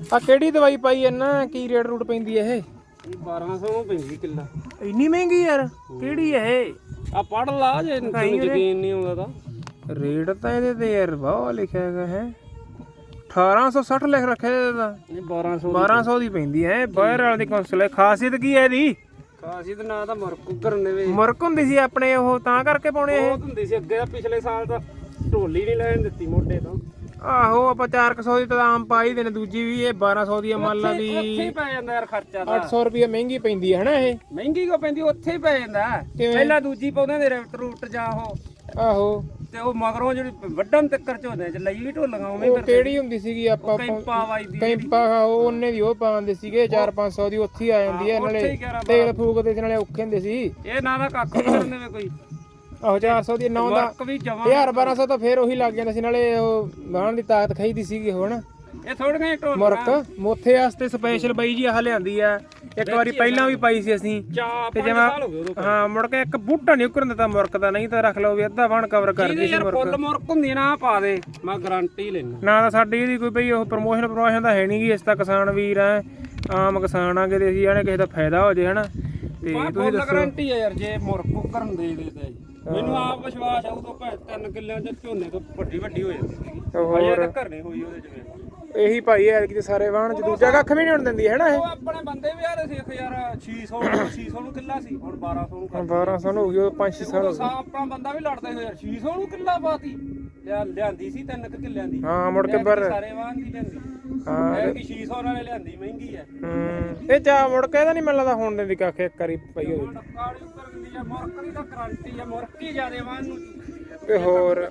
ਆ ਕਿਹੜੀ ਦਵਾਈ ਪਾਈ ਇਹਨਾਂ ਕੀ ਰੇਟ ਰੂਟ ਪੈਂਦੀ ਇਹ? ਇਹ 1200 ਨੂੰ ਪੈਂਦੀ ਕਿੱਲਾ। ਇੰਨੀ ਮਹਿੰਗੀ ਯਾਰ? ਕਿਹੜੀ ਇਹ? ਆ ਪੜ ਲਾ ਜੇ ਤੈਨੂੰ ਯਕੀਨ ਨਹੀਂ ਆਉਂਦਾ ਤਾਂ। ਰੇਟ ਤਾਂ ਇਹਦੇ ਤੇ ਯਾਰ ਬਹੁਤ ਲਿਖਿਆ ਹੈਗਾ ਹੈ। 1860 ਲਿਖ ਰੱਖਿਆ ਇਹਦਾ ਤਾਂ ਇਹ 1200 1200 ਦੀ। ਪੈਂਦੀ ਹੈ। ਬਾਹਰ ਵਾਲੇ ਦੀ ਕੌਂਸਲ ਹੈ। ਖਾਸੀਅਤ ਕੀ ਹੈ ਇਹਦੀ? ਖਾਸੀ ਤੇ ਨਾ ਤਾਂ ਮਰਕੂ ਕਰਨ ਦੇ ਵੇ ਮੁਰਕ ਹੁੰਦੀ ਸੀ ਆਪਣੇ ਉਹ ਤਾਂ ਕਰਕੇ ਪਾਉਣੇ ਇਹ? ਬਹੁਤ ਹੁੰਦੀ ਸੀ ਅੱਗੇ ਤਾਂ ਪਿਛਲੇ ਸਾਲ ਤਾਂ ਢੋਲੀ ਨਹੀਂ ਲੈਣ ਦਿੱਤੀ ਮੋਢੇ ਤੋਂ। ਆਹੋ ਆਪਾਂ 400 ਦੀ ਤਾਂ ਆਮ ਪਾਈ ਦੇ ਨੇ ਦੂਜੀ ਵੀ ਇਹ 1200 ਦੀ ਆ, ਮੰਨ ਲਾ ਉੱਥੇ ਵੀ ਹੀ ਪੈ ਜਾਂਦਾ ਯਾਰ ਖਰਚਾ ਤਾਂ। 800 ਰੁਪਏ ਮਹਿੰਗੀ ਪੈਂਦੀ ਹੈ ਹਨਾ ਇਹ? ਮਹਿੰਗੀ ਕੋ ਪੈਂਦੀ? ਉੱਥੇ ਹੀ ਪੈ ਜਾਂਦਾ। ਕਿਵੇਂ? ਪਹਿਲਾਂ ਦੂਜੀ ਪਾਉਂਦੇ ਨੇ ਰੈਫਟ ਰੂਟ ਜਾਂ ਉਹ। ਆਹੋ। ਤੇ ਉਹ ਮਗਰੋਂ ਜਿਹੜੀ ਵੱਡਣ ਤੱਕਰ ਝੋਨੇ ਚ ਲਈ ਵੀ ਢੋਲੀਆਂ ਉਵੇਂ ਉਹ ਕਰਦੇ ਕਿਹੜੀ ਹੁੰਦੀ ਸੀਗੀ ਆਪਾਂ ਕੈਂਪਾ ਵਾਈ ਦੀ ਕੈਂਪਾ ਉਹ ਉਹਨੇ ਦੀ ਉਹ ਪਾਉਂਦੇ ਸੀਗੇ 4-500 ਦੀ ਉੱਥੇ ਹੀ ਆ ਜਾਂਦੀ ਹੈ ਉੱਥੇ ਨਾਲੇ ਹੀ ਗਿਆਰਾਂ ਤੇਲ ਫੂਕਦੇ ਸੀ ਨਾਲੇ ਔਖੇ ਹੁੰਦੇ ਸੀ। ਇਹ ਨਾ ਦਾ ਕੱਖ ਨਹੀਂ ਕਰਨ ਦੇਵੇ ਕੋਈ। ਆਹੋ 400 ਦੀ 9 ਦਾ। ਮਰਕ ਵੀ ਜਮਾ 1000 1200 ਤਾਂ ਫੇਰ ਉਹੀ ਲੱਗ ਜਾਂਦਾ ਸੀ ਨਾਲੇ ਉਹ ਬਾਹਣ ਦੀ ਤਾਕਤ ਖਾਈਦੀ ਸੀਗੀ ਹਨਾ ਇਹ ਥੋੜੀਆਂ ਢੋਲੀਆਂ ਮੁਰਕ। ਮੋਥੇ ਵਾਸਤੇ ਸਪੈਸ਼ਲ ਬਾਈ ਜੀ ਆਹ ਲਿਆਂਦੀ ਆ। ਇੱਕ ਵਾਰੀ ਪਹਿਲਾਂ ਵੀ ਪਾਈ ਸੀ ਅਸੀਂ। ਤੇ ਜਿਵੇਂ ਹੋ ਮੁੜ ਕੇ ਇੱਕ ਬੂਟਾ ਨਹੀਂ ਉਕਰਨ ਦਿੱਤਾ ਮੁਰਕ ਦਾ ਨਹੀਂ ਤਾਂ ਰੱਖ ਲਓ ਵੀ ਅੱਧਾ ਬਾਣ ਕਵਰ ਕਰਦੀ ਇਹਦੇ ਸੀ ਮੁਰਕ। ਫੁੱਲ ਮੁਰਕ ਹੁੰਦੀ ਨਾ ਪਾ ਦੇ ਮੈਂ ਗਾਰੰਟੀ ਲੈਣਾ ਨਾ ਤਾਂ ਸਾਡੀ ਇਹਦੀ ਕੋਈ ਬਈ ਉਹ ਪ੍ਰਮੋਸ਼ਨ ਪ੍ਰਮੋਸ਼ਨ ਤਾਂ ਹੈ ਨਹੀਂਗੀ ਇਸ ਤਾਂ ਕਿਸਾਨ ਵੀਰ ਆ ਆਮ ਕਿਸਾਨ ਆ ਕਿਤੇ ਅਸੀਂ ਆਣੇ ਕਿਸੇ ਦਾ ਫਾਇਦਾ ਹੋ ਜੇ ਹਨਾ। ਤੇ ਤੁਸੀਂ ਫੁੱਲ ਗਾਰੰਟੀ ਆ ਯਾਰ ਜੇ ਮੁਰਕ ਕਰਨ ਦੇ ਦੇ ਤਾਂ ਮੈਨੂੰ ਆਪ ਵਿਸ਼ਵਾਸ ਆ ਉਦੋਂ ਭੈ ਤਿੰਨ ਕਿੱਲਿਆਂ ਚ ਝੋਨੇ ਤੋਂ ਵੱਡੀ ਵੱਡੀ ਹੋ ਜਾਂਦੀ ਸੀ ਹੋਰ। ਤੱਕ ਨਹੀਂ ਹੋਈ ਉਹਦੇ ਚ ਵੇਖ। ਇਹੀ ਭਾਈ ਐਤਕੀ ਤੇ ਸਾਰੇ ਵਾਹਣ ਚ ਦੂਜਾ ਕੱਖ ਵੀ ਨਹੀਂ ਹੋਣ ਦਿੰਦੀ ਹੈ ਨਾ ਇਹ? ਉਹ ਆਪਣੇ ਬੰਦੇ ਵੀ ਯਾਰ ਸਿੱਖ ਯਾਰ 600 600 ਨੂੰ ਕਿੱਲਾ ਸੀ ਹੁਣ 1200 ਨੂੰ ਕਰ 1200 ਨੂੰ ਹੋ ਗਈ ਉਹ 5 600 ਉਦੋਂ ਸਾ ਆਪਣਾ ਬੰਦਾ ਵੀ ਲੜਦਾ ਸੀ ਯਾਰ 600 ਨੂੰ ਕਿੱਲਾ ਪਾਤੀ। ਲਿਆ- ਲਿਆਂਦੀ ਸੀ ਤਿੰਨ ਕੁ ਕਿੱਲਿਆਂ ਦੀ। ਹਾਂ ਮੁੜ ਕੇ ਪਰ ਸਾਰੇ ਵਾਂ ਦੀ ਲਿਆਂਦੀ। ਹਾਂ। ਇਹ ਕਿ 600 ਨਾਲੇ ਲਿਆਂਦੀ ਮਹਿੰਗੀ ਆ ਹਮ, ਇਹ ਚਾ ਮੁੜ ਕੇ ਇਹਦਾ ਨਹੀਂ ਮੈਨੂੰ ਲੱਗਦਾ ਹੁਣ ਦਿੰਦੀ ਕੱਖ ਇੱਕ ਵਾਰੀ ਪਈ ਹੋਵੇ। ਕਾਲੀ ਉੱਤਰ ਦਿੰਦੀ ਆ ਮੁਰਕ ਦੀ ਤਾਂ ਗਾਰੰਟੀ ਆ ਮੁਰਕ ਹੀ ਜਿਆਦੇ ਵਾਂ ਨੂੰ। ਤੇ ਹੋਰ?